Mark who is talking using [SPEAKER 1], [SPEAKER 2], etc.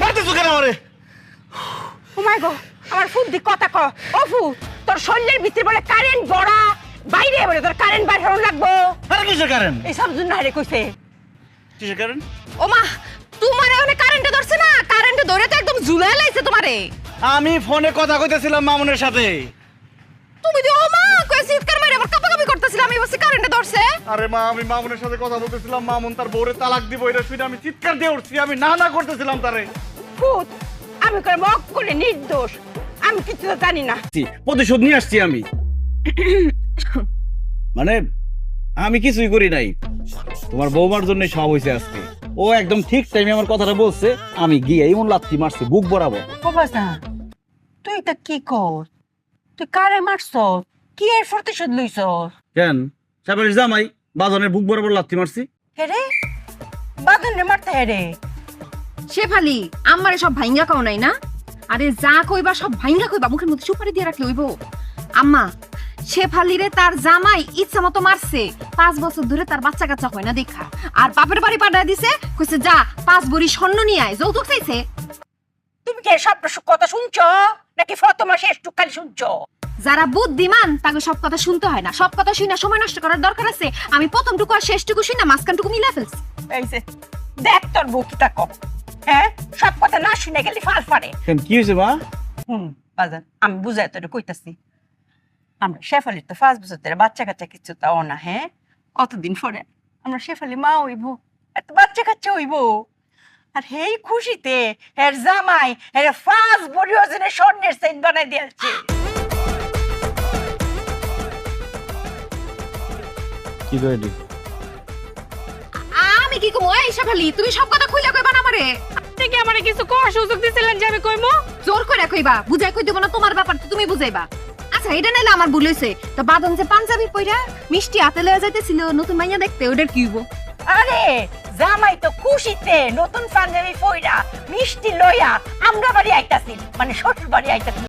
[SPEAKER 1] মারতেছো কেন আমারে?
[SPEAKER 2] ও মাই গো আমার ফুট দি কথা ক ও তোর শরীরের ভিতরে বলে কারেন্ট বড়া বাইরে বলে তোর কারেন্ট বাইরে হরণ লাগবো।
[SPEAKER 1] আরে কিসের কারেন্ট
[SPEAKER 2] এই সব জন্য হারে কইছে।
[SPEAKER 1] কিসের কারেন্ট
[SPEAKER 3] ওমা তোমার ওখানে কারেন্টে ধরছে না? কারেন্টে ধরে তো একদম ঝুলাই লাইছে তোমারে।
[SPEAKER 1] আমি ফোনে কথা কইতেছিলাম মামুনের সাথে।
[SPEAKER 3] তুমি কই চিৎকার মারে আবার কাপাকাপি আমি বসে কারেন্টে ধরছে।
[SPEAKER 1] আরে মা আমি মামুনের সাথে কথা বলতেছিলাম মামুন তার বউরে তালাক দিব এটা শুনে আমি চিৎকার দিয়ে উঠছি আমি না না করতেছিলাম তারে।
[SPEAKER 2] ফুট আমি করে মক করে নির্দোষ আমি কিছু তো জানি না।
[SPEAKER 1] প্রতিশোধ নিয়ে আসছি আমি। মানে আমি কিছুই করি নাই। তোমার বৌমার জন্য সব হয়েছে আজকে। ও একদম ঠিক টাইমে আমার কথাটা বলছে আমি গিয়ে এমন লাথি মারছি বুক বরাবর
[SPEAKER 2] ও বাসা তুই এটা কি কর? তুই কারে মারছ? কি এর প্রতিশোধ লইছ?
[SPEAKER 1] কেন? সাবারের জামাই বাদনের বুক বরাবর লাথি মারছি।
[SPEAKER 2] হেরে? বাদন রে মারতে হেরে?
[SPEAKER 3] শেফালি আমারে সব ভাইঙ্গা কাও নাই না? আরে যা কইবা সব ভাইঙ্গা কইবা মুখের মধ্যে সুপারি দিয়ে রাখলে হইব। আম্মা শেফালি রে তার জামাই ইচ্ছা মতো মারছে। পাঁচ বছর ধরে তার বাচ্চা কাচ্চা হয় না দেখা। আর বাপের বাড়ি পাঠায় দিছে কইছে যা পাঁচ বড়ি স্বর্ণ নিয়ে আয়। যৌতুক চাইছে।
[SPEAKER 2] তুমি কি সব কথা শুনছ? নাকি ফতমা শেষ টুকালি শুনছ?
[SPEAKER 3] যারা বুদ্ধিমান তাকে সব কথা শুনতে হয় না। সব কথা শুনে সময় নষ্ট করার দরকার আছে। আমি প্রথমটুকু আর শেষটুকু শুনে মাঝখানটুকু মিলা ফেলছি।
[SPEAKER 2] এই যে দেখ তোর বউ কি তাকো হ্যাঁ? সব কথা না শুনে গেলি ফাল ফারে
[SPEAKER 1] কেন কি হয়েছে মা?
[SPEAKER 2] হুম বাজান আমি বুঝাই তোর কইতাছি। আমরা শেফালির তো পাঁচ বছর ধরে বাচ্চা কাচ্চা কিছু তাও না হ্যাঁ? কতদিন পরে? আমরা শেফালি মা হইব। এত বাচ্চা কাচ্চা হইব। আর হেই খুশিতে এর জামাই এর ফাঁস বড়ি ওজনের স্বর্ণের সেট বানাই দিয়েছে।
[SPEAKER 1] কি করে
[SPEAKER 3] আমি কি কমো? এই শেফালি তুমি সব কথা খুইলা কইবা না আমারে?
[SPEAKER 4] আপনি কি আমারে কিছু কোয়ার সুযোগ দিছিলেন যে আমি কইমু?
[SPEAKER 3] জোর করে কইবা বুঝাই কই দেব না তোমার ব্যাপার তো তুমি বুঝাইবা। আচ্ছা এটা নাইলে আমার ভুল হইছে। তো বাদন যে পাঞ্জাবি পইরা মিষ্টি হাতে লয়ে যাইতেছিল নতুন মাইয়া দেখতে ওটার কি হইব?
[SPEAKER 2] আরে, জামাই তো খুশিতে নতুন পাঞ্জাবি ফইরা মিষ্টি লইয়া আমরা বাড়ি আইতাছি মানে শ্বশুর বাড়ি আইতাছি।